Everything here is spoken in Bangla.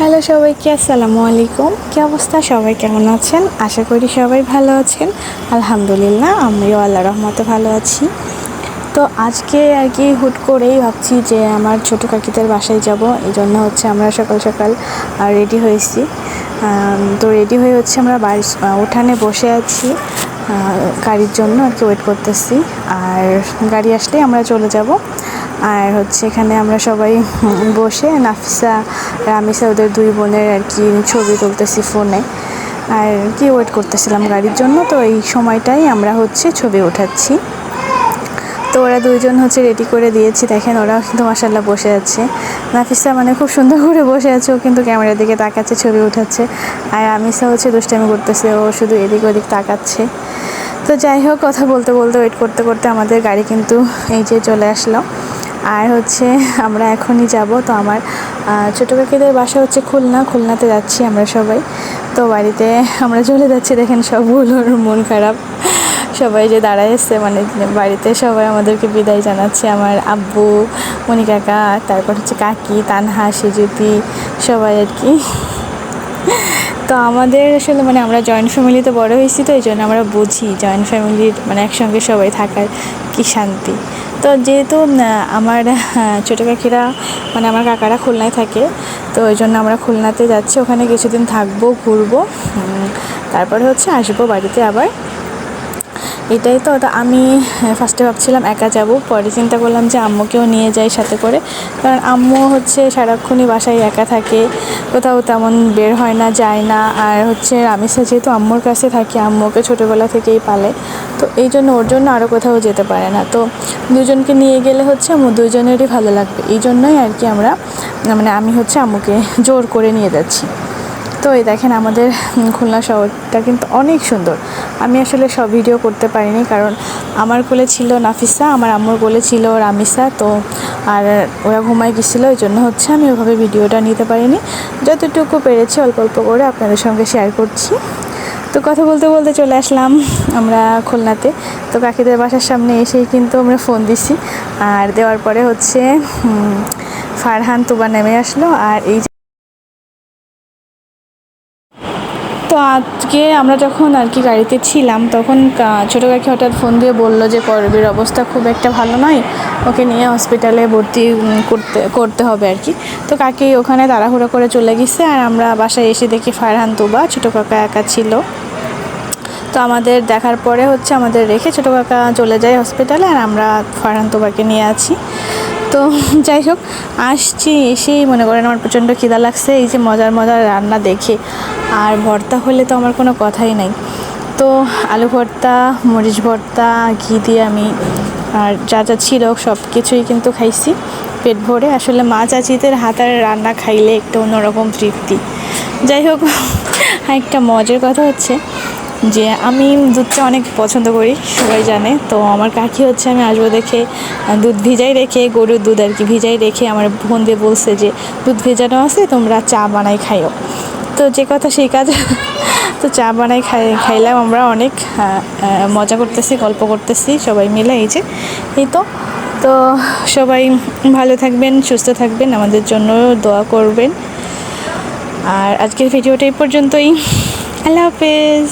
হ্যালো সবাইকে, আসসালামু আলাইকুম। কী অবস্থা? সবাই কেমন আছেন? আশা করি সবাই ভালো আছেন। আলহামদুলিল্লাহ, আমিও আল্লাহ রহমতে ভালো আছি। তো আজকে আর কি হুট করেই ভাবছি যে আমার ছোটো কাকিদের বাসায় যাব। এই জন্য হচ্ছে আমরা সকাল সকাল রেডি হয়েছি। তো রেডি হয়ে হচ্ছে আমরা বাড়ি উঠানে বসে আছি। গাড়ির জন্য আর কি ওয়েট করতেছি। আর গাড়ি আসলেই আমরা চলে যাব। আর হচ্ছে এখানে আমরা সবাই বসে নাফিসা, রামিসা ওদের দুই বোনের আর কি ছবি তুলতেছি ফোনে। আর কি ওয়েট করতেছিলাম গাড়ির জন্য, তো এই সময়টাই আমরা হচ্ছে ছবি উঠাচ্ছি। তো ওরা দুইজন হচ্ছে রেডি করে দিয়েছি, দেখেন ওরা কিন্তু মাসাল্লাহ বসে আছে। নাফিসা মানে খুব সুন্দর করে বসে আছে, ও কিন্তু ক্যামেরার দিকে তাকাচ্ছে, ছবি উঠাচ্ছে। আর আমিসা হচ্ছে দুষ্টামি করতেছে, ও শুধু এদিক ওদিক তাকাচ্ছে। তো যাই হোক, কথা বলতে বলতে ওয়েট করতে করতে আমাদের গাড়ি কিন্তু এই যে চলে আসলো। আর হচ্ছে আমরা এখনই যাব। তো আমার ছোটো কাকিদের বাসা হচ্ছে খুলনা। খুলনাতে যাচ্ছি আমরা সবাই। তো বাড়িতে আমরা চলে যাচ্ছি। দেখেন সবগুলোর মন খারাপ। সবাই যে দাঁড়ায় এসছে মানে বাড়িতে সবাই আমাদেরকে বিদায় জানাচ্ছে। আমার আব্বু মনি কাকা, তারপর হচ্ছে কাকি, তানহা, সেজুতি, সবাই আর কি। তো আমাদের আসলে মানে আমরা জয়েন্ট ফ্যামিলিতে বড় হয়েছি তো এই জন্য আমরা বুঝি জয়েন্ট ফ্যামিলির মানে একসঙ্গে সবাই থাকার কি শান্তি। তো যেহেতু আমার ছোটো কাকিরা মানে আমার কাকারা খুলনায় থাকে, তো ওই জন্য আমরা খুলনাতে যাচ্ছি। ওখানে কিছুদিন থাকব, ঘুরবো তারপরে হচ্ছে আসব বাড়িতে আবার। এটাই তো তো আমি ফার্স্টে ভাবছিলাম একা যাব, পরে চিন্তা করলাম যে আম্মুকেও নিয়ে যাই সাথে করে। কারণ আম্মু হচ্ছে সারাক্ষণই বাসায় একা থাকে, কোথাও তেমন বের হয় না, যায় না। আর হচ্ছে রামিসা যেহেতু আম্মুর কাছে থাকে আম্মুকে ছোটোবেলা থেকেই পালে। তো এই জন্য ওর জন্য আরও কোথাও যেতে পারে না। তো দুজনকে নিয়ে গেলে হচ্ছে আম্মু দুজনেরই ভালো লাগবে। এই জন্যই আর কি আমরা মানে আমি হচ্ছে আম্মুকে জোর করে নিয়ে যাচ্ছি। তো এই দেখেন আমাদের খুলনা শহরটা কিন্তু অনেক সুন্দর। আমি আসলে সব ভিডিও করতে পারিনি কারণ আমার কোলে ছিল নাফিসা, আমার আম্মুর কোলে ছিল রামিসা, তো আর ওরা ঘুমায় গেছিল ওই জন্য হচ্ছে আমি ওভাবে ভিডিওটা নিতে পারিনি। যতটুকু পেরেছি অল্প অল্প করে আপনাদের সঙ্গে শেয়ার করছি। তো কথা বলতে বলতে চলে আসলাম আমরা খুলনাতে। তো কাকিদের বাসার সামনে এসেই কিন্তু আমরা ফোন দিছি। আর দেওয়ার পরে হচ্ছে ফারহান, তুবা নেমে আসলো। আর এই তো আজকে আমরা যখন আর কি গাড়িতে ছিলাম, তখন ছোটো কাকি হঠাৎ ফোন দিয়ে বলল যে করবির অবস্থা খুব একটা ভালো নয়, ওকে নিয়ে হসপিটালে ভর্তি করতে করতে হবে আর কি। তো কাকি ওখানে তাড়াহুড়ো করে চলে গেছে আর আমরা বাসায় এসে দেখি ফারহান, তুবা, ছোটো কাকা একা ছিল। তো আমাদের দেখার পরে হচ্ছে আমাদের রেখে ছোটো কাকা চলে যায় হসপিটালে আর আমরা ফারহান, তোবাকে নিয়ে আছি। তো যাই হোক, আসছি, এসেই মনে করেন আমার প্রচণ্ড খিদা লাগছে, এই যে মজার মজার রান্না দেখে। আর ভর্তা হলে তো আমার কোনো কথাই নাই। তো আলু ভর্তা, মরিচ ভর্তা, ঘি দিয়ে আমি আর যা যা ছিল সব কিছুই কিন্তু খাইছি পেট ভরে। আসলে মা চাচিদের হাতের রান্না খাইলে একটা অন্যরকম তৃপ্তি। যাই হোক একটা মজার কথা হচ্ছে যে আমি দুধ চা অনেক পছন্দ করি, সবাই জানে। তো আমার কাকি হচ্ছে, আমি আসব দেখে দুধ ভিজাই রেখে, গরুর দুধ আর কি ভিজাই রেখে আমার বোন দিয়ে বলছে যে, দুধ ভেজানো আছে, তোমরা চা বানাই খাইও। তো যে কথা সেই কাজ। তো চা বানাই খাই খাইলাম আমরা অনেক। আহ, আহ, মজা করতেছি গল্প করতেছি সবাই মিলে এই যে এই তো। তো সবাই ভালো থাকবেন সুস্থ থাকবেন আমাদের জন্য দোয়া করবেন। আর আজকের ভিডিওটা এই পর্যন্তই। আল্লাহ হাফেজ।